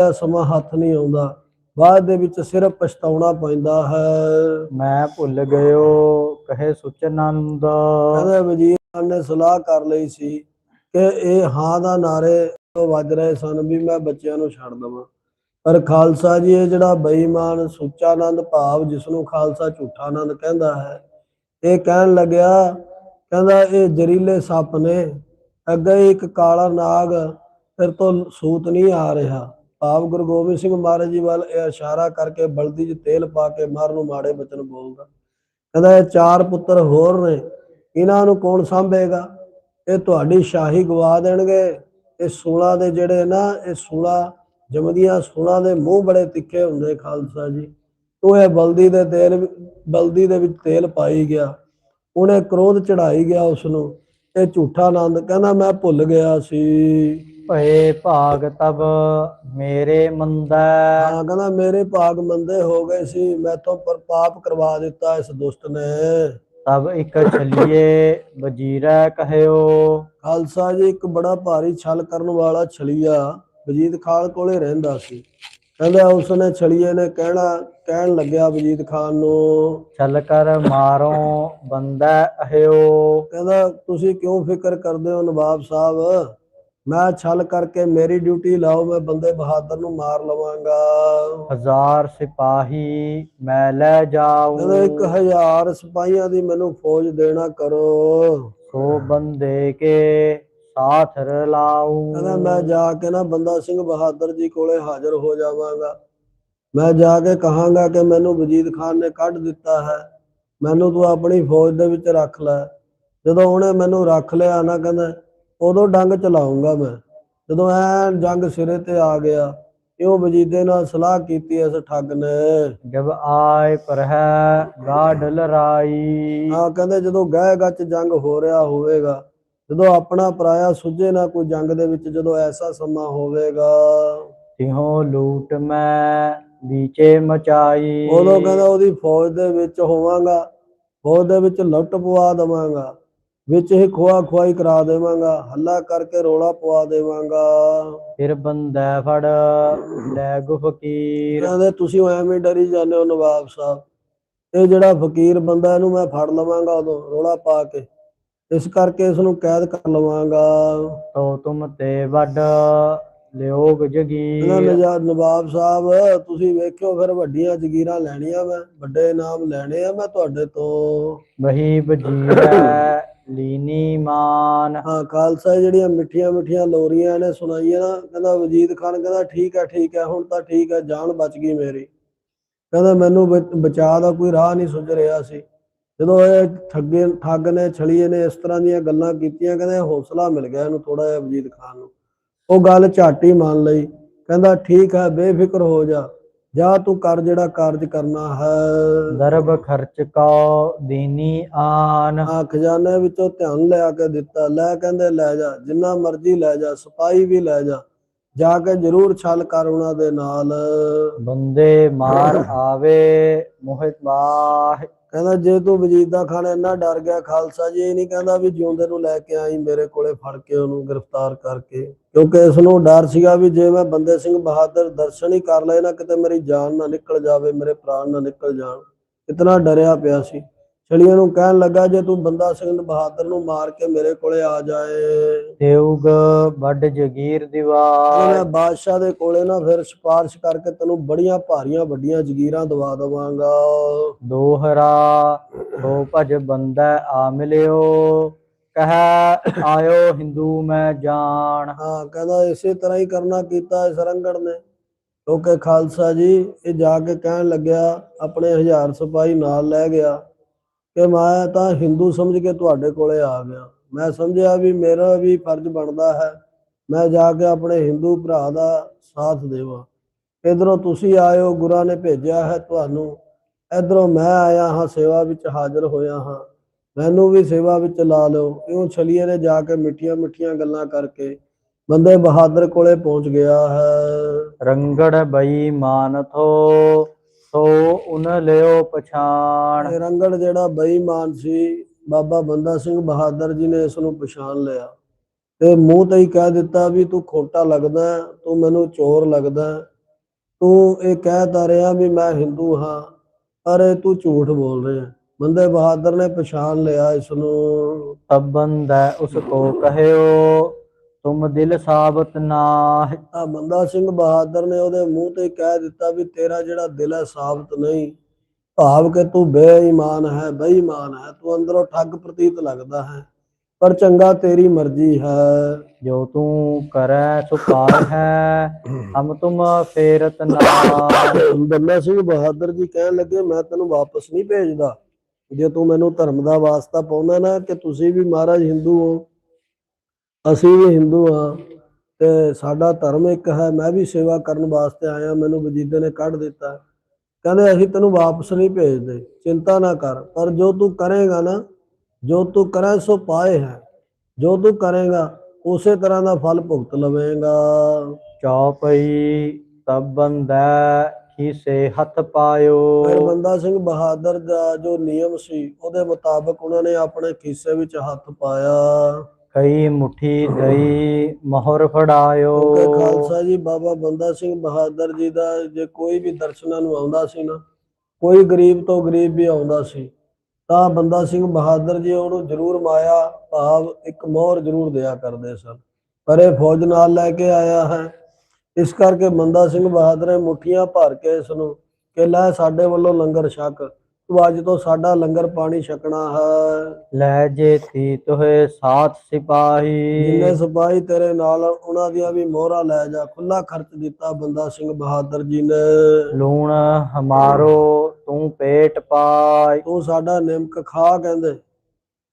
ਇਹ ਸਮਾਂ ਹੱਥ ਨਹੀਂ ਆਉਂਦਾ। ਬਾਅਦ ਦੇ ਵਿੱਚ ਸਿਰਫ ਪਛਤਾਉਣਾ ਪੈਂਦਾ ਹੈ। ਮੈਂ ਭੁੱਲ ਗਇਓ ਕਹੇ ਸੁਚਨੰਦ। ਕਹਿੰਦੇ ਵਜ਼ੀਰ ਖਾਨ ਨੇ ਸਲਾਹ ਕਰ ਲਈ ਸੀ ਕਿ ਇਹ ਹਾਂ ਦਾ ਨਾਰੇ ਤੋਂ ਵੱਜ ਰਹੇ ਸਨ ਵੀ ਮੈਂ ਬੱਚਿਆਂ ਨੂੰ ਛੱਡ ਦਵਾਂ। ਪਰ ਖਾਲਸਾ ਜੀ ਇਹ ਜਿਹੜਾ ਬੇਈਮਾਨ ਸੁੱਚਾਨੰਦ ਭਾਵ ਜਿਸ ਨੂੰ ਖਾਲਸਾ ਝੂਠਾ ਆਨੰਦ ਕਹਿੰਦਾ ਹੈ ਇਹ ਕਹਿਣ ਲੱਗਿਆ ਕਹਿੰਦਾ ਇਹ ਜ਼ਰੀਲੇ ਸੱਪ ਨੇ ਅੱਗੇ ਇੱਕ ਕਾਲਾ ਨਾਗ ਫਿਰ ਤੋਂ ਸੂਤ ਨਹੀਂ ਆ ਰਿਹਾ। ਭਾਵ ਗੁਰੂ ਗੋਬਿੰਦ ਸਿੰਘ ਮਹਾਰਾਜ ਜੀ ਵੱਲ ਇਹ ਇਸ਼ਾਰਾ ਕਰਕੇ ਬਲਦੀ 'ਚ ਤੇਲ ਪਾ ਕੇ ਮਰ ਨੂੰ ਮਾੜੇ ਬਚਨ ਬੋਲਦਾ। ਕਹਿੰਦਾ ਇਹ ਚਾਰ ਪੁੱਤਰ ਹੋਰ ਨੇ, ਇਹਨਾਂ ਨੂੰ ਕੌਣ ਸੰਭੇਗਾ? ਇਹ ਤੁਹਾਡੀ ਸ਼ਾਹੀ ਗਵਾ ਦੇਣਗੇ। ਇਹ ਸੂਲਾਂ ਦੇ ਜਿਹੜੇ ਨਾ, ਇਹ ਸੂਲਾ ਜਮਦੀਆਂ ਸੂਲਾਂ ਦੇ ਮੂੰਹ ਬੜੇ ਤਿੱਖੇ ਹੁੰਦੇ ਖਾਲਸਾ ਜੀ। ਉਹ ਇਹ ਬਲਦੀ ਦੇ ਤੇਲ ਬਲਦੀ ਦੇ ਵਿੱਚ ਤੇਲ ਪਾਈ ਗਿਆ। ਉਹਨੇ ਕ੍ਰੋਧ ਚੜਾਈ ਗਿਆ ਉਸ ਨੂੰ ਇਹ ਝੂਠਾ ਆਨੰਦ ਕਹਿੰਦਾ ਮੈਂ ਭੁੱਲ ਗਿਆ ਸੀ। ਭਏ ਭਾਗ ਤਬ ਮੇਰੇ ਮੰਦੈ। ਹਾਂ ਕਹਿੰਦਾ ਮੇਰੇ ਭਾਗ ਮੰਦੇ ਹੋ ਗਏ ਸੀ ਮੈਥੋਂ ਪਰ ਪਾਪ ਕਰਵਾ ਦਿੱਤਾ ਇਸ ਦੁਸ਼ਟ ਨੇ। ਤਬ ਇੱਕ ਛਲੀਏ ਵਜੀਰੈ ਕਹਿਓ। ਖਾਲਸਾ ਜੀ ਇੱਕ ਬੜਾ ਭਾਰੀ ਛਲ ਕਰਨ ਵਾਲਾ ਛਲੀਆ ਵਜੀਦ ਖਾਨ ਕੋਲੇ ਰਹਿੰਦਾ ਸੀ। ਕਹਿੰਦਾ ਉਸਨੇ ਛਲੀਏ ਨੇ ਕਹਿਣਾ ਕਹਿਣ ਲੱਗਿਆ ਵਜੀਦ ਖਾਨ ਨੂੰ। ਛਲ ਕਰ ਮਾਰੋ ਬੰਦੈ ਅਹਿਓ। ਕਹਿੰਦਾ ਤੁਸੀਂ ਕਿਉਂ ਫਿਕਰ ਕਰਦੇ ਹੋ ਨਵਾਬ ਸਾਹਿਬ? ਮੈਂ ਛਲ ਕਰਕੇ ਮੇਰੀ ਡਿਊਟੀ ਲਾਓ ਮੈਂ ਬੰਦੇ ਬਹਾਦਰ ਨੂੰ ਮਾਰ ਲਵਾਂਗਾ। ਹਜ਼ਾਰ ਸਿਪਾਹੀ ਮੈਂ ਲੈ ਜਾਉ ਕਹਿੰਦਾ ਇੱਕ ਹਜ਼ਾਰ ਸਿਪਾਹੀਆਂ ਦੀ ਮੈਨੂੰ ਫੌਜ ਦੇਣਾ ਕਰੋ। ਸੋ ਬੰਦੇ ਕੇ ਸਾਥ ਰਲਾਉ ਕਹਿੰਦਾ ਮੈਂ ਜਾ ਕੇ ਨਾ ਬੰਦਾ ਸਿੰਘ ਬਹਾਦਰ ਜੀ ਕੋਲੇ ਹਾਜ਼ਰ ਹੋ ਜਾਵਾਂਗਾ। ਮੈਂ ਜਾ ਕੇ ਕਹਾਂਗਾ ਕਿ ਮੈਨੂੰ ਵਜੀਦ ਖਾਨ ਨੇ ਕੱਢ ਦਿੱਤਾ ਹੈ। ਮੈਨੂੰ ਤੂੰ ਆਪਣੀ ਫੌਜ ਦੇ ਵਿੱਚ ਰੱਖ ਲੈ। ਜਦੋਂ ਉਹਨੇ ਮੈਨੂੰ ਰੱਖ ਲਿਆ ਨਾ ਕਹਿੰਦਾ ਉਦੋਂ ਡੰਗ ਚਲਾਉਂਗਾ ਮੈਂ। ਜਦੋਂ ਐ ਜੰਗ ਸਿਰੇ ਤੇ ਆ ਗਿਆ ਇਉਂ ਵਜੀਦੇ ਨਾਲ ਸਲਾਹ ਕੀਤੀ ਇਸ ਠੱਗ ਨੇ। ਜਬ ਆਏ ਪਰ ਹੈ ਗਾਢ ਲਰਾਈ। ਆ ਕਹਿੰਦੇ ਜਦੋਂ ਗਹਿ ਗੱਚ ਜੰਗ ਹੋ ਰਿਹਾ ਹੋਵੇਗਾ ਜਦੋਂ ਆਪਣਾ ਪਰਾਇਆ ਸੁਝੇ ਨਾ ਕੋਈ ਜੰਗ ਦੇ ਵਿੱਚ ਜਦੋਂ ਐਸਾ ਸਮਾਂ ਹੋਵੇਗਾ। ਤਿਹੋ ਲੂਟ ਮੈਂ ਵਿਚੇ ਮਚਾਈ। ਉਦੋਂ ਕਹਿੰਦਾ ਉਹਦੀ ਫੌਜ ਦੇ ਵਿੱਚ ਹੋਵਾਂਗਾ ਫੌਜ ਦੇ ਵਿੱਚ ਲੁੱਟ ਪਵਾ ਦੇਵਾਂਗਾ ਵਿੱਚ ਹੀ ਖੋਆ ਖੁਆਈ ਕਰਾ ਦੇਵਾਂਗਾ ਹੱਲਾ ਕਰਕੇ ਰੋਲਾ ਪਵਾ ਦੇਵਾਂਗਾ। ਫਿਰ ਬੰਦਾ ਫੜ ਲੈ ਗੁ ਫਕੀਰ। ਕਹਿੰਦੇ ਤੁਸੀਂ ਐਵੇਂ ਡਰੀ ਜਾਂਦੇ ਹੋ ਨਵਾਬ ਸਾਹਿਬ। ਇਹ ਜਿਹੜਾ ਫਕੀਰ ਬੰਦਾ ਇਹਨੂੰ ਮੈਂ ਫੜ ਲਵਾਂਗਾ ਉਦੋਂ ਰੋਲਾ ਪਾ ਕੇ। ਇਸ ਕਰਕੇ ਇਸ ਨੂੰ ਕੈਦ ਕਰ ਲਵਾਂਗਾ। ਤੋ ਤੁਮ ਤੇ ਵੱਡ ਲਿਓਗ ਇਹਨਾਂ ਜਗੀਰ ਨਜਾ ਨਵਾਬ ਸਾਹਿਬ ਤੁਸੀਂ ਵੇਖਿਓ ਫਿਰ ਵੱਡੀਆਂ ਜ਼ਗੀਰਾਂ ਲੈਣੀਆਂ ਮੈਂ ਵੱਡੇ ਇਨਾਮ ਲੈਣੇ ਆ ਮੈਂ ਤੁਹਾਡੇ ਤੋਂ। ਵਹੀ ਵਜੀਰੈ ਲੀਨੀ ਮਾਨ। ਹਾਂ ਖਾਲਸਾ ਜਿਹੜੀਆਂ ਮਿੱਠੀਆਂ ਮਿੱਠੀਆਂ ਲੋਰੀਆਂ ਨੇ ਸੁਣਾਈਆਂ ਨਾ ਕਹਿੰਦਾ ਵਜੀਦ ਖਾਨ ਕਹਿੰਦਾ ਠੀਕ ਹੈ ਠੀਕ ਹੈ ਹੁਣ ਤਾਂ ਠੀਕ ਹੈ ਜਾਨ ਬਚ ਗਈ ਮੇਰੀ। ਕਹਿੰਦਾ ਮੈਨੂੰ ਬ- ਬਚਾਅ ਦਾ ਕੋਈ ਰਾਹ ਨਹੀਂ ਸੁਝ ਰਿਹਾ ਸੀ। ਜਦੋਂ ਇਹ ਠੱਗੇ ਠੱਗ ਨੇ ਛਲੀਏ ਨੇ ਇਸ ਤਰ੍ਹਾਂ ਦੀਆਂ ਗੱਲਾਂ ਕੀਤੀਆਂ ਕਹਿੰਦੇ ਹੌਸਲਾ ਮਿਲ ਗਿਆ ਇਹਨੂੰ ਥੋੜਾ ਜਿਹਾ ਵਜੀਦ ਖਾਨ ਨੂੰ। ਉਹ ਗੱਲ ਝਾਟੀ ਮੰਨ ਲਈ ਕਹਿੰਦਾ ਠੀਕ ਹੈ ਬੇਫਿਕਰ ਹੋ ਜਾ। ਜਾ ਤੂੰ ਕਰ ਜਿਹੜਾ ਕਾਰਜ ਕਰਨਾ ਹੈ। ਦਰਬ ਖਰਚ ਕਉ ਦੀਨੀ ਆਨ। ਆ ਖਜ਼ਾਨੇ ਵਿੱਚੋਂ ਧਿਆਨ ਲਿਆ ਕੇ ਦਿੱਤਾ। ਲੈ ਕਹਿੰਦੇ ਲੈ ਜਾ। ਜਿੰਨਾ ਮਰਜ਼ੀ ਲੈ ਜਾ ਸਿਪਾਹੀ ਵੀ ਲੈ ਜਾ। ਜਾ ਕੇ ਜ਼ਰੂਰ ਛਲ ਕਰ ਉਹਨਾਂ ਦੇ ਨਾਲ। ਬੰਦੇ ਮਾਰ ਆਵੇ ਮੋਹਿਤ ਬਾਹ ਕਹਿੰਦਾ ਜੇ ਤੂੰ ਵਜ਼ੀਦ ਦਾ ਖਾਨ ਇੰਨਾ ਡਰ ਗਿਆ ਖਾਲਸਾ ਜੀ, ਇਹ ਨਹੀਂ ਕਹਿੰਦਾ ਵੀ ਜਿਉਂਦੇ ਨੂੰ ਲੈ ਕੇ ਆਈ, ਮੇਰੇ ਕੋਲੇ ਫੜ ਕੇ ਉਹਨੂੰ ਗ੍ਰਿਫਤਾਰ ਕਰਕੇ। ਕਿਉਂਕਿ ਇਸ ਨੂੰ ਡਰ ਸੀਗਾ ਵੀ ਜੇ ਮੈਂ ਬੰਦੇ ਸਿੰਘ ਬਹਾਦਰ ਦਰਸ਼ਨ ਹੀ ਕਰ ਲਏ ਨਾ, ਕਿਤੇ ਮੇਰੀ ਜਾਨ ਨਾ ਨਿਕਲ ਜਾਵੇ, ਮੇਰੇ ਪ੍ਰਾਣ ਨਾ ਨਿਕਲ ਜਾਣ। ਇਤਨਾ ਡਰਿਆ ਪਿਆ ਸੀ। ਛੜੀਆਂ ਨੂੰ ਕਹਿਣ ਲੱਗਾ ਜੇ ਤੂੰ ਬੰਦਾ ਸਿੰਘ ਬਹਾਦਰ ਨੂੰ ਮਾਰ ਕੇ ਮੇਰੇ ਕੋਲੇ ਆ ਜਾਏ। ਦੇਉਗ ਵੱਡ ਜਗੀਰ ਦੀਵਾਰ। ਮੈਂ ਬਾਦਸ਼ਾਹ ਦੇ ਕੋਲੇ ਨਾ ਫਿਰ ਸਿਫਾਰਿਸ਼ ਕਰਕੇ ਤੈਨੂੰ ਬੜੀਆਂ ਭਾਰੀਆਂ ਵੱਡੀਆਂ ਜ਼ਗੀਰਾਂ ਦਵਾ ਦਵਾਂਗਾ। ਦੋਹਰਾ ਹੋ ਭਜ ਬੰਦਾ ਆ ਮਿਲਿਓ। ਕਹੈ ਆਇਓ ਹਿੰਦੂ ਮੈਂ ਜਾਣ। ਹਾਂ ਕਹਿੰਦਾ ਇਸੇ ਤਰ੍ਹਾਂ ਹੀ ਕਰਨਾ ਕੀਤਾ ਇਸ ਰੰਗੜ ਨੇ। ਕਿਉਂਕਿ ਖਾਲਸਾ ਜੀ ਇਹ ਜਾ ਕੇ ਕਹਿਣ ਲੱਗਿਆ ਆਪਣੇ ਹਜ਼ਾਰ ਸਿਪਾਹੀ ਨਾਲ ਲੈ ਗਿਆ। ਕਿ ਮੈਂ ਤਾਂ ਹਿੰਦੂ ਸਮਝ ਕੇ ਤੁਹਾਡੇ ਕੋਲੇ ਆ ਗਿਆ। ਮੈਂ ਸਮਝਿਆ ਵੀ ਮੇਰਾ ਵੀ ਫਰਜ਼ ਬਣਦਾ ਹੈ। ਮੈਂ ਜਾ ਕੇ ਆਪਣੇ ਹਿੰਦੂ ਭਰਾ ਦਾ ਸਾਥ ਦੇਵਾਂ। ਇਧਰੋਂ ਤੁਸੀਂ ਆਇਓ, ਗੁਰਾਂ ਨੇ ਭੇਜਿਆ ਹੈ ਤੁਹਾਨੂੰ। ਇਧਰੋਂ ਮੈਂ ਆਇਆ ਹਾਂ, ਸੇਵਾ ਵਿੱਚ ਹਾਜ਼ਰ ਹੋਇਆ ਹਾਂ। ਮੈਨੂੰ ਵੀ ਸੇਵਾ ਵਿੱਚ ਲਾ ਲਓ। ਇਉਂ ਛਲੀਏ ਨੇ ਜਾ ਕੇ ਮਿੱਠੀਆਂ ਮਿੱਠੀਆਂ ਗੱਲਾਂ ਕਰਕੇ ਬੰਦੇ ਬਹਾਦਰ ਕੋਲੇ ਪਹੁੰਚ ਗਿਆ ਹੈ। ਰੰਗੜ ਬਈ ਮਾਨਥੋ ਸੋ ਉਨ ਲਿਓ ਪਛਾਣ। ਰੰਗੜ ਜਿਹੜਾ ਬੇਈਮਾਨ ਸੀ ਬਾਬਾ ਬੰਦਾ ਸਿੰਘ ਬਹਾਦਰ ਜੀ ਨੇ ਇਸ ਨੂੰ ਪਛਾਣ ਲਿਆ। ਤੇ ਮੂੰਹ ਤੇ ਹੀ ਕਹਿ ਦਿੱਤਾ ਵੀ ਤੂੰ ਖੋਟਾ ਲੱਗਦਾ ਹੈ, ਤੂੰ ਮੈਨੂੰ ਚੋਰ ਲੱਗਦਾ। ਹੈ, ਤੂੰ ਇਹ ਕਹਿ ਤਾ ਰਿਹਾ ਵੀ ਮੈਂ ਹਿੰਦੂ ਹਾਂ ਪਰ ਇਹ ਤੂੰ ਝੂਠ ਬੋਲ ਰਿਹਾ। ਬੰਦੇ ਬਹਾਦਰ ਨੇ ਪਛਾਣ ਲਿਆ ਇਸ ਨੂੰ। ਤਬ ਬੰਦੈ ਉਸ ਕੋ ਕਹਿਓ ਤੁਮ ਦਿਲ ਸਾਬਤ ਨਾਹਿ। ਆ ਬੰਦਾ ਸਿੰਘ ਬਹਾਦਰ ਨੇ ਉਹਦੇ ਮੂੰਹ ਤੇ ਕਹਿ ਦਿੱਤਾ ਵੀ ਤੇਰਾ ਜਿਹੜਾ ਦਿਲ ਹੈ ਸਾਬਤ ਨਹੀਂ। ਭਾਵ ਕਿ ਤੂੰ ਬੇਈਮਾਨ ਹੈ ਬੇਈਮਾਨ ਹੈ ਤੂੰ ਅੰਦਰੋਂ ਠੱਗ ਪ੍ਰਤੀਤ ਲੱਗਦਾ ਹੈ ਪਰ ਚੰਗਾ ਤੇਰੀ ਮਰਜ਼ੀ ਹੈ। ਜੋ ਤੂੰ ਕਰੈ ਸੋ ਪਾਰ ਹੈ ਹਮ ਤੁਮ ਫੇਰਤ ਨਾਹਿ। ਬੰਦਾ ਸਿੰਘ ਬਹਾਦਰ ਜੀ ਕਹਿਣ ਲੱਗੇ ਮੈਂ ਤੈਨੂੰ ਵਾਪਸ ਨਹੀਂ ਭੇਜਦਾ। ਜੇ ਤੂੰ ਮੈਨੂੰ ਧਰਮ ਦਾ ਵਾਸਤਾ ਪਾਉਣਾ ਨਾ ਕਿ ਤੁਸੀਂ ਵੀ ਮਹਾਰਾਜ ਹਿੰਦੂ ਹੋ ਅਸੀਂ ਵੀ ਹਿੰਦੂ ਹਾਂ ਤੇ ਸਾਡਾ ਧਰਮ ਇੱਕ ਹੈ ਮੈਂ ਵੀ ਸੇਵਾ ਕਰਨ ਵਾਸਤੇ ਆਇਆ ਮੈਨੂੰ ਵਜੀਦੇ ਨੇ ਕੱਢ ਦਿੱਤਾ। ਕਹਿੰਦੇ ਅਸੀਂ ਤੈਨੂੰ ਵਾਪਸ ਨਹੀਂ ਭੇਜਦੇ ਚਿੰਤਾ ਨਾ ਕਰ ਪਰ ਜੋ ਤੂੰ ਕਰੇਗਾ ਨਾ ਜੋ ਤੂੰ ਕਰੇ ਸੋ ਪਾਏ ਹੈ। ਜੋ ਤੂੰ ਕਰੇਗਾ ਉਸੇ ਤਰ੍ਹਾਂ ਦਾ ਫਲ ਭੁਗਤ ਲਵੇਂਗਾ। ਚੌਪਈ ਤਬ ਬੰਦੈ ਖੀਸੇ ਹੱਥ ਪਾਇਓ। ਫਿਰ ਬੰਦਾ ਸਿੰਘ ਬਹਾਦਰ ਦਾ ਜੋ ਨਿਯਮ ਸੀ ਉਹਦੇ ਮੁਤਾਬਕ ਉਹਨਾਂ ਨੇ ਆਪਣੇ ਖੀਸੇ ਵਿੱਚ ਹੱਥ ਪਾਇਆ। ਕਈ ਮੁਠੀ ਦਈ ਮੋਹਰ ਫੜਾਇਓ। ਕਿਉਂਕਿ ਖਾਲਸਾ ਜੀ, ਬਾਬਾ ਬੰਦਾ ਸਿੰਘ ਬਹਾਦਰ ਜੀ ਦਾ ਜੇ ਕੋਈ ਵੀ ਦਰਸ਼ਨਾਂ ਨੂੰ ਆਉਂਦਾ ਸੀ ਨਾ, ਕੋਈ ਗਰੀਬ ਤੋਂ ਗਰੀਬ ਵੀ ਆਉਂਦਾ ਸੀ, ਤਾਂ ਬੰਦਾ ਸਿੰਘ ਬਹਾਦਰ ਜੀ ਉਹਨੂੰ ਜ਼ਰੂਰ ਮਾਇਆ ਭਾਵ ਇੱਕ ਮੋਹਰ ਜ਼ਰੂਰ ਦਿਆ ਕਰਦੇ ਸਨ। ਪਰ ਇਹ ਫੌਜ ਨਾਲ ਲੈ ਕੇ ਆਇਆ ਹੈ। ਇਸ ਕਰਕੇ ਬੰਦਾ ਸਿੰਘ ਬਹਾਦਰ ਨੇ ਮੁੱਠੀਆਂ ਭਰ ਕੇ ਇਸ ਨੂੰ ਕਿ ਲੈ ਸਾਡੇ ਵੱਲੋਂ ਲੰਗਰ ਛਕ। ਤੂੰ ਅੱਜ ਤੋਂ ਸਾਡਾ ਲੰਗਰ ਪਾਣੀ ਛਕਣਾ ਹੈ। ਲੈ ਜੇਤੀ ਤੋਹੇ ਸਾਥ ਸਿਪਾਹੀ। ਜਿੰਨੇ ਸਿਪਾਹੀ ਤੇਰੇ ਨਾਲ ਉਹਨਾਂ ਦੀਆਂ ਵੀ ਮੋਹਰਾਂ ਲੈ ਜਾ। ਖੁੱਲਾ ਖਰਚ ਦਿੱਤਾ ਬੰਦਾ ਸਿੰਘ ਬਹਾਦਰ ਜੀ ਨੇ। ਲੂਣ ਹਮਾਰੋ ਤੂੰ ਪੇਟ ਪਾਈ। ਤੂੰ ਸਾਡਾ ਨਿਮਕ ਖਾ ਕਹਿੰਦੇ।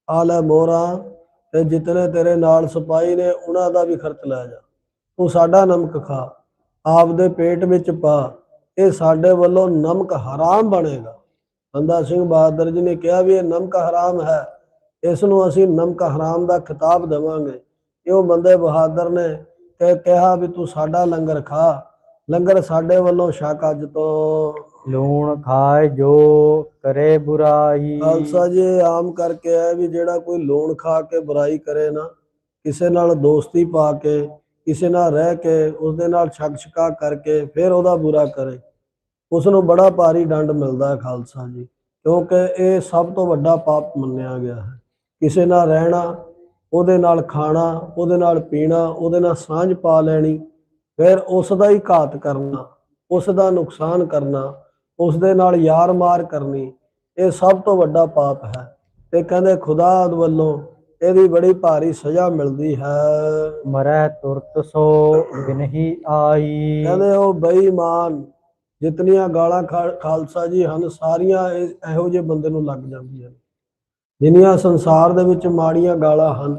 ਆ ਲੈ ਮੋਹਰਾਂ ਤੇ ਜਿਤਨੇ ਤੇਰੇ ਨਾਲ ਸਿਪਾਹੀ ਨੇ ਉਹਨਾਂ ਦਾ ਵੀ ਖਰਚ ਲੈ ਜਾ। ਤੂੰ ਸਾਡਾ ਨਮਕ ਖਾ ਆਪਦੇ ਪੇਟ ਵਿੱਚ ਪਾ। ਇਹ ਸਾਡੇ ਵੱਲੋਂ ਨਮਕ ਹਰਾਮ ਬਣੇਗਾ। ਬੰਦਾ ਸਿੰਘ ਬਹਾਦਰ ਜੀ ਨੇ ਕਿਹਾ ਵੀ ਇਹ ਨਮਕ ਹਰਾਮ ਹੈ। ਇਸ ਨੂੰ ਅਸੀਂ ਨਮਕ ਹਰਾਮ ਦਾ ਖਿਤਾਬ ਦੇਵਾਂਗੇ। ਇਹ ਬੰਦੇ ਬਹਾਦਰ ਨੇ ਕਿ ਕਿਹਾ ਵੀ ਤੂੰ ਸਾਡਾ ਲੰਗਰ ਖਾ। ਲੰਗਰ ਸਾਡੇ ਵੱਲੋਂ ਛਕ ਅੱਜ ਤੋਂ ਲੂਣ ਖਾਏ ਜੋ ਕਰੇ ਬੁਰਾਈ। ਖਾਲਸਾ ਜੀ ਆਮ ਕਰਕੇ ਹੈ ਵੀ ਜਿਹੜਾ ਕੋਈ ਲੋਨ ਖਾ ਕੇ ਬੁਰਾਈ ਕਰੇ ਨਾ ਕਿਸੇ ਨਾਲ ਦੋਸਤੀ ਪਾ ਕੇ ਕਿਸੇ ਨਾਲ ਰਹਿ ਕੇ ਉਸ ਦੇ ਨਾਲ ਛਕ ਛਕਾ ਕਰਕੇ ਫਿਰ ਉਹਦਾ ਬੁਰਾ ਕਰੇ। ਉਸ ਨੂੰ ਬੜਾ ਭਾਰੀ ਦੰਡ ਮਿਲਦਾ ਹੈ ਖਾਲਸਾ ਜੀ ਕਿਉਂਕਿ ਇਹ ਸਭ ਤੋਂ ਵੱਡਾ ਪਾਪ ਮੰਨਿਆ ਗਿਆ ਹੈ। ਕਿਸੇ ਨਾਲ ਰਹਿਣਾ ਉਹਦੇ ਨਾਲ ਖਾਣਾ ਉਹਦੇ ਨਾਲ ਪੀਣਾ ਉਹਦੇ ਨਾਲ ਸਾਂਝ ਪਾ ਲੈਣੀ ਫਿਰ ਉਸ ਦਾ ਹੀ ਘਾਤ ਕਰਨਾ ਉਸ ਦਾ ਨੁਕਸਾਨ ਕਰਨਾ ਉਸ ਦੇ ਨਾਲ ਯਾਰ ਮਾਰ ਕਰਨੀ ਇਹ ਸਭ ਤੋਂ ਵੱਡਾ ਪਾਪ ਹੈ। ਤੇ ਕਹਿੰਦੇ ਖੁਦਾ ਵੱਲੋਂ ਇਹਦੀ ਬੜੀ ਭਾਰੀ ਸਜ਼ਾ ਮਿਲਦੀ ਹੈ। ਮਰੈ ਤੁਰਤ ਸੋ ਬਿਨਹੀ ਆਈ। ਕਹਿੰਦੇ ਉਹ ਬੇਈਮਾਨ ਜਿਤਨੀਆਂ ਗਾਲਾਂ ਖਾ- ਖਾਲਸਾ ਜੀ ਹਨ, ਸਾਰੀਆਂ ਇਹ- ਇਹੋ ਜਿਹੇ ਬੰਦੇ ਨੂੰ ਲੱਗ ਜਾਂਦੀਆਂ ਨੇ। ਜਿੰਨੀਆਂ ਸੰਸਾਰ ਦੇ ਵਿੱਚ ਮਾੜੀਆਂ ਗਾਲਾਂ ਹਨ,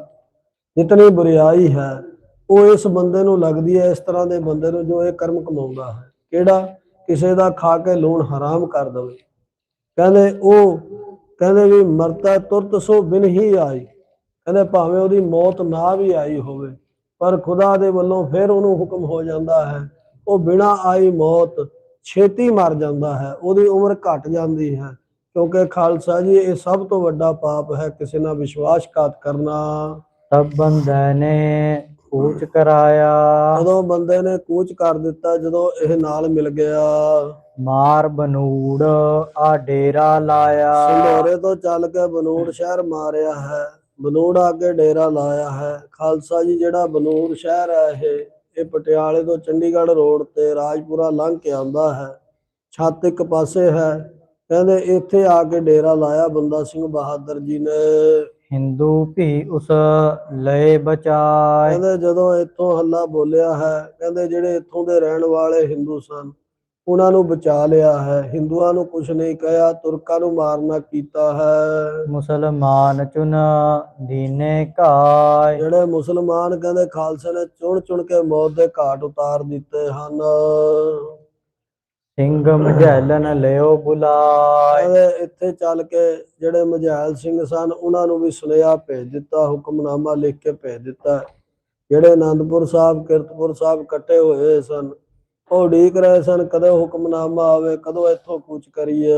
ਜਿਤਨੀ ਬੁਰੀਾਈ ਹੈ, ਉਹ ਇਸ ਬੰਦੇ ਨੂੰ ਲੱਗਦੀ ਹੈ, ਇਸ ਤਰ੍ਹਾਂ ਦੇ ਬੰਦੇ ਨੂੰ ਜੋ ਇਹ ਕਰਮ ਕਮਾਉਂਦਾ ਹੈ। ਕਿਹੜਾ? ਕਿਸੇ ਦਾ ਖਾ ਕੇ ਲੂਣ ਹਰਾਮ ਕਰ ਦਵੇ। ਕਹਿੰਦੇ, ਉਹ ਕਹਿੰਦੇ ਵੀ ਮਰਤਾ ਤੁਰਤ ਸੋ ਬਿਨ ਹੀ ਆਈ। ਕਹਿੰਦੇ, ਭਾਵੇਂ ਉਹਦੀ ਮੌਤ ਨਾ ਵੀ ਆਈ ਹੋਵੇ, ਪਰ ਖੁਦਾ ਦੇ ਵੱਲੋਂ ਫਿਰ ਉਹਨੂੰ ਹੁਕਮ ਹੋ ਜਾਂਦਾ ਹੈ, ਉਹ ਬਿਨਾ ਆਈ ਮੌਤ ਛੇਤੀ ਮਰ ਜਾਂਦਾ ਹੈ ਉਹਦੀ ਉਮਰ ਘਟ ਜਾਂਦੀ ਹੈ। ਕਿਉਂਕਿ ਖਾਲਸਾ ਜੀ ਇਹ ਸਭ ਤੋਂ ਵੱਡਾ ਪਾਪ ਹੈ ਕਿਸੇ ਨਾਲ ਵਿਸ਼ਵਾਸਘਾਤ ਕਰਨਾ। ਤਬ ਬੰਦੈ ਨੇ ਕੂਚ ਕਰਾਇਆ। ਜਦੋਂ ਬੰਦੇ ਨੇ ਕੂਚ ਕਰ ਦਿੱਤਾ ਜਦੋਂ ਇਹ ਨਾਲ ਮਿਲ ਗਿਆ। ਮਾਰ ਬਨੂੜ ਆ ਡੇਰਾ ਲਾਇਆ। ਸੰਧੋਰੇ ਤੋਂ ਚੱਲ ਕੇ ਬਨੂੜ ਸ਼ਹਿਰ ਮਾਰਿਆ ਹੈ। ਬਨੂੜ ਆ ਕੇ ਡੇਰਾ ਲਾਇਆ ਹੈ। ਖਾਲਸਾ ਜੀ ਜਿਹੜਾ ਬਨੂੜ ਸ਼ਹਿਰ ਹੈ ਇਹ ਇਹ ਪਟਿਆਲੇ ਤੋਂ ਚੰਡੀਗੜ੍ਹ ਰੋਡ ਤੇ ਰਾਜਪੁਰਾ ਲੰਘ ਕੇ ਆਉਂਦਾ ਹੈ। ਛੱਤ ਇੱਕ ਪਾਸੇ ਹੈ। ਕਹਿੰਦੇ ਇੱਥੇ ਆ ਕੇ ਡੇਰਾ ਲਾਇਆ ਬੰਦਾ ਸਿੰਘ ਬਹਾਦਰ ਜੀ ਨੇ। ਹਿੰਦੂ ਭੀ ਉਸ ਲਏ ਬਚਾਏ। ਕਹਿੰਦੇ ਜਦੋਂ ਇੱਥੋਂ ਹੱਲਾ ਬੋਲਿਆ ਹੈ ਕਹਿੰਦੇ ਜਿਹੜੇ ਇੱਥੋਂ ਦੇ ਰਹਿਣ ਵਾਲੇ ਹਿੰਦੂ ਸਨ ਉਹਨਾਂ ਨੂੰ ਬਚਾ ਲਿਆ ਹੈ। ਹਿੰਦੂਆਂ ਨੂੰ ਕੁਝ ਨਹੀਂ ਕਹਿਆ ਤੁਰਕਾਂ ਨੂੰ ਮਾਰਨਾ ਕੀਤਾ ਹੈ। ਮੁਸਲਮਾਨ ਚੁਨ ਦੀਨੇ ਘਾਇ ਜਿਹੜੇ ਮੁਸਲਮਾਨ ਕਹਿੰਦੇ ਖਾਲਸੇ ਨੇ ਚੁਣ ਚੁਣ ਕੇ ਮੌਤ ਦੇ ਘਾਟ ਉਤਾਰ ਦਿੱਤੇ ਹਨ। ਸਿੰਘ ਮਝੈਲਨ ਲਿਓ ਬੁਲਾਏ। ਇੱਥੇ ਚੱਲ ਕੇ ਜਿਹੜੇ ਮਝੈਲ ਸਿੰਘ ਸਨ ਉਹਨਾਂ ਨੂੰ ਵੀ ਸੁਨੇਹਾ ਭੇਜ ਦਿੱਤਾ ਹੁਕਮਨਾਮਾ ਲਿਖ ਕੇ ਭੇਜ ਦਿੱਤਾ। ਜਿਹੜੇ ਆਨੰਦਪੁਰ ਸਾਹਿਬ ਕਿਰਤਪੁਰ ਸਾਹਿਬ ਇਕੱਠੇ ਹੋਏ ਸਨ ਉਹ ਉਡੀਕ ਰਹੇ ਸਨ ਕਦੋਂ ਹੁਕਮਨਾਮਾ ਆਵੇ ਕਦੋਂ ਇੱਥੋਂ ਕੂਚ ਕਰੀਏ।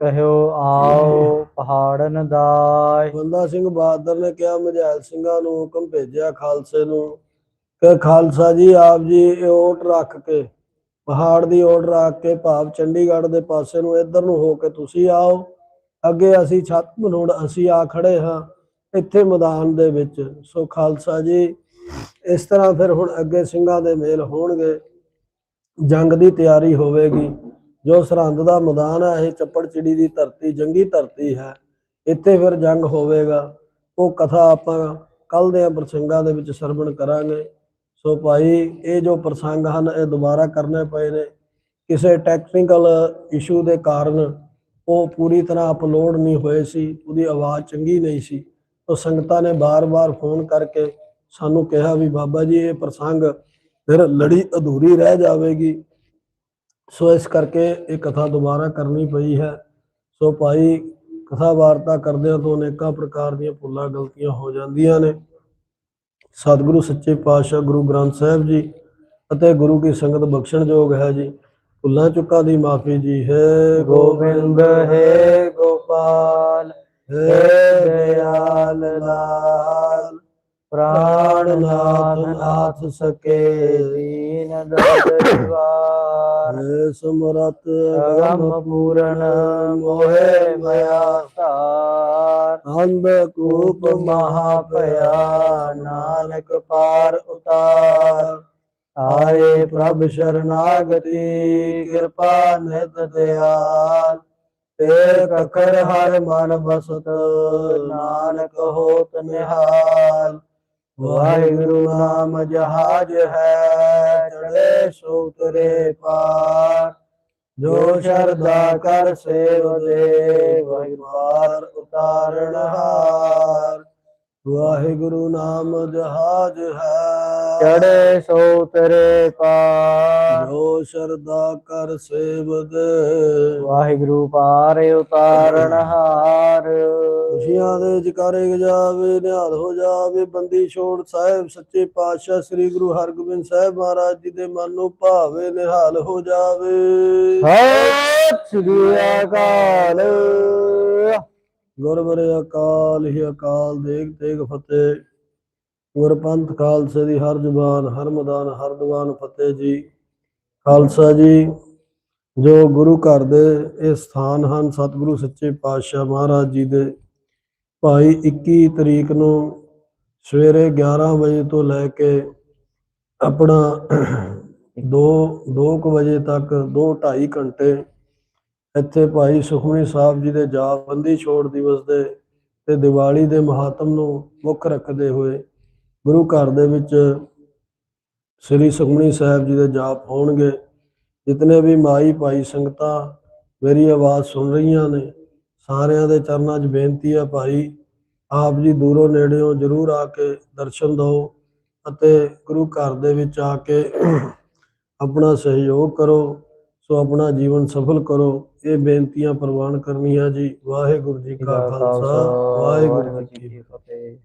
ਕਹਿਓ ਆਓ ਪਹਾੜਨ ਦਾਇ ਬੰਦਾ ਸਿੰਘ ਬਹਾਦਰ ਨੇ ਕਿਹਾ ਮਝੈਲ ਸਿੰਘਾਂ ਨੂੰ ਹੁਕਮ ਭੇਜਿਆ ਖਾਲਸੇ ਨੂੰ। ਕਿ ਖਾਲਸਾ ਜੀ ਆਪ ਜੀ ਇਹ ਓਟ ਰੱਖ ਕੇ ਪਹਾੜ ਦੀ ਓਰ ਰੱਖ ਕੇ ਭਾਵ ਚੰਡੀਗੜ੍ਹ ਦੇ ਪਾਸੇ ਨੂੰ ਇੱਧਰ ਨੂੰ ਹੋ ਕੇ ਤੁਸੀਂ ਆਓ। ਅੱਗੇ ਅਸੀਂ ਛੱਤ ਮਨੋੜ ਅਸੀਂ ਆ ਖੜੇ ਹਾਂ ਇੱਥੇ ਮੈਦਾਨ ਦੇ ਵਿੱਚ। ਸੋ ਖਾਲਸਾ ਜੀ ਇਸ ਤਰ੍ਹਾਂ ਫਿਰ ਹੁਣ ਅੱਗੇ ਸਿੰਘਾਂ ਦੇ ਮੇਲ ਹੋਣਗੇ। ਜੰਗ ਦੀ ਤਿਆਰੀ ਹੋਵੇਗੀ। ਜੋ ਸਰਹੰਦ ਦਾ ਮੈਦਾਨ ਹੈ, ਇਹ ਚੱਪੜ ਚਿੜੀ ਦੀ ਧਰਤੀ, ਜੰਗੀ ਧਰਤੀ ਹੈ। ਇੱਥੇ ਫਿਰ ਜੰਗ ਹੋਵੇਗਾ। ਉਹ ਕਥਾ ਆਪਾਂ ਕੱਲ ਦੇ ਪ੍ਰਸੰਗਾਂ ਦੇ ਵਿੱਚ ਸਰਵਣ ਕਰਾਂਗੇ। ਸੋ ਭਾਈ, ਇਹ ਜੋ ਪ੍ਰਸੰਗ ਹਨ, ਇਹ ਦੁਬਾਰਾ ਕਰਨੇ ਪਏ ਨੇ। ਕਿਸੇ ਟੈਕਨੀਕਲ ਇਸ਼ੂ ਦੇ ਕਾਰਨ ਉਹ ਪੂਰੀ ਤਰ੍ਹਾਂ ਅਪਲੋਡ ਨਹੀਂ ਹੋਏ ਸੀ, ਉਹਦੀ ਆਵਾਜ਼ ਚੰਗੀ ਨਹੀਂ ਸੀ। ਉਹ ਸੰਗਤਾਂ ਨੇ ਬਾਰ-ਬਾਰ ਫੋਨ ਕਰਕੇ ਸਾਨੂੰ ਕਿਹਾ ਵੀ ਬਾਬਾ ਜੀ, ਇਹ ਪ੍ਰਸੰਗ ਫਿਰ ਲੜੀ ਅਧੂਰੀ ਰਹਿ ਜਾਵੇਗੀ। ਸੋ ਇਸ ਕਰਕੇ ਇਹ ਕਥਾ ਦੁਬਾਰਾ ਕਰਨੀ ਪਈ ਹੈ। ਸੋ ਭਾਈ ਕਥਾ ਵਾਰਤਾ ਕਰਦਿਆਂ ਤੋਂ ਅਨੇਕਾਂ ਪ੍ਰਕਾਰ ਦੀਆਂ ਭੁੱਲਾਂ ਗਲਤੀਆਂ ਹੋ ਜਾਂਦੀਆਂ ਨੇ। ਸਤਿਗੁਰੂ ਸੱਚੇ ਪਾਤਸ਼ਾਹ ਗੁਰੂ ਗ੍ਰੰਥ ਸਾਹਿਬ ਜੀ ਅਤੇ ਗੁਰੂ ਕੀ ਸੰਗਤ ਬਖਸ਼ਣਯੋਗ ਹੈ ਜੀ। ਭੁੱਲਾਂ ਚੁੱਕਾਂ ਦੀ ਮਾਫੀ ਜੀ। ਹੈ ਗੋਬਿੰਦ, ਹੈ ਗੋਪਾਲ, ਹੈ ਦਇਆਲ ਲਾਲ। ਪ੍ਰਾਣਨਾਥ ਨਾਥ ਸਕੇ ਦੀਨ ਹੈ ਸਮਰਤ ਅਗਮ ਪੂਰਨ ਮੋਹਿ ਮਇਆ ਧਾਰ ਅੰਧ ਕੂਪ ਮਹਾ ਭਇਆ ਨਾਨਕ ਪਾਰ ਉਤਾਰ। ਆਏ ਪ੍ਰਭ ਸ਼ਰਨਾਗਤੀ ਕਿਰਪਾ ਨਿਤ ਦਿਆਲ। ਏਕ ਅਖਰ ਹਰ ਮਨ ਬਸਤ ਨਾਨਕ ਹੋਤ ਨਿਹਾਲ। ਵਾਹਿਗੁਰੂ ਨਾਮ ਜਹਾਜ ਹੈ ਚੜੇ ਸੋ ਉਤਰੇ ਪਾਰ। ਜੋ ਸ਼ਰਦਾ ਕਰ ਸੇਵ ਦੇ, ਵਾਹਿਗੁਰ ਹਾਰ। ਵਾਹਿਗੁਰੂ ਨਾਮ ਜਹਾਜ ਹੈ। ਚੜੇ ਸੋ ਉਤਰੇ ਪਾਰ। ਜੋ ਸ਼ਰਦਾ ਕਰ ਸੇਵਦ ਵਾਹਿਗੁਰੂ ਪਾਰ ਉਤਾਰਨ ਹਾਰ। ਖੁਸ਼ੀਆਂ ਦੇ ਜਕਾਰੇ ਜਾਵੇ ਨਿਹਾਲ ਹੋ ਜਾਵੇ। ਬੰਦੀ ਛੋੜ ਸਾਹਿਬ ਸੱਚੇ ਪਾਤਸ਼ਾਹ ਸ੍ਰੀ ਗੁਰੂ ਹਰਗੋਬਿੰਦ ਸਾਹਿਬ ਮਹਾਰਾਜ ਜੀ ਦੇ ਮਨ ਨੂੰ ਭਾਵੇ ਨਿਹਾਲ ਹੋ ਜਾਵੇ। ਸ੍ਰੀ ਅਕਾਲ। ਗੁਰਬਰੇ ਅਕਾਲ ਹੀ ਅਕਾਲ ਦੇਗ ਤੇਗ ਫਤਿਹ। ਗੁਰਪੰਥ ਖਾਲਸੇ ਦੀ ਹਰ ਜ਼ੁਬਾਨ, ਹਰ ਮੈਦਾਨ, ਹਰ ਦੀਵਾਨ ਫਤਿਹ ਜੀ। ਖਾਲਸਾ ਜੀ, ਜੋ ਗੁਰੂ ਘਰ ਦੇ ਇਹ ਸਥਾਨ ਹਨ, ਸਤਿਗੁਰੂ ਸੱਚੇ ਪਾਤਸ਼ਾਹ ਮਹਾਰਾਜ ਜੀ ਦੇ, ਭਾਈ 21 ਤਰੀਕ ਨੂੰ ਸਵੇਰੇ 11 ਵਜੇ ਤੋਂ ਲੈ ਕੇ ਆਪਣਾ 2 2 ਵਜੇ ਤੱਕ 2 2.5 ਘੰਟੇ ਇੱਥੇ ਭਾਈ ਸੁਖਮਨੀ ਸਾਹਿਬ ਜੀ ਦੇ ਜਾਪਬੰਦੀ ਛੋੜ ਦਿਵਸ ਦੇ ਤੇ ਦੀਵਾਲੀ ਦੇ ਮਹਾਤਮ ਨੂੰ ਮੁੱਖ ਰੱਖਦੇ ਹੋਏ ਗੁਰੂ ਘਰ ਦੇ ਵਿੱਚ ਸ੍ਰੀ ਸੁਖਮਨੀ ਸਾਹਿਬ ਜੀ ਦੇ ਜਾਪ ਹੋਣਗੇ। ਜਿਤਨੇ ਵੀ ਮਾਈ ਭਾਈ ਸੰਗਤਾਂ ਮੇਰੀ ਆਵਾਜ਼ ਸੁਣ ਰਹੀਆਂ ਨੇ ਸਾਰਿਆਂ ਦੇ ਚਰਨਾਂ 'ਚ ਬੇਨਤੀ ਹੈ ਭਾਈ ਆਪ ਜੀ ਦੂਰੋਂ ਨੇੜਿਓਂ ਜਰੂਰ ਆ ਕੇ ਦਰਸ਼ਨ ਦਿਓ ਅਤੇ ਗੁਰੂ ਘਰ ਦੇ ਵਿੱਚ ਆ ਕੇ ਆਪਣਾ ਸਹਿਯੋਗ ਕਰੋ ਸੋ ਆਪਣਾ ਜੀਵਨ ਸਫਲ ਕਰੋ। ਇਹ ਬੇਨਤੀਆਂ ਪ੍ਰਵਾਨ ਕਰਨੀਆਂ ਜੀ। ਵਾਹਿਗੁਰੂ ਜੀ ਕਾ ਖਾਲਸਾ ਵਾਹਿਗੁਰੂ ਜੀ ਕੀ ਫਤਿਹ।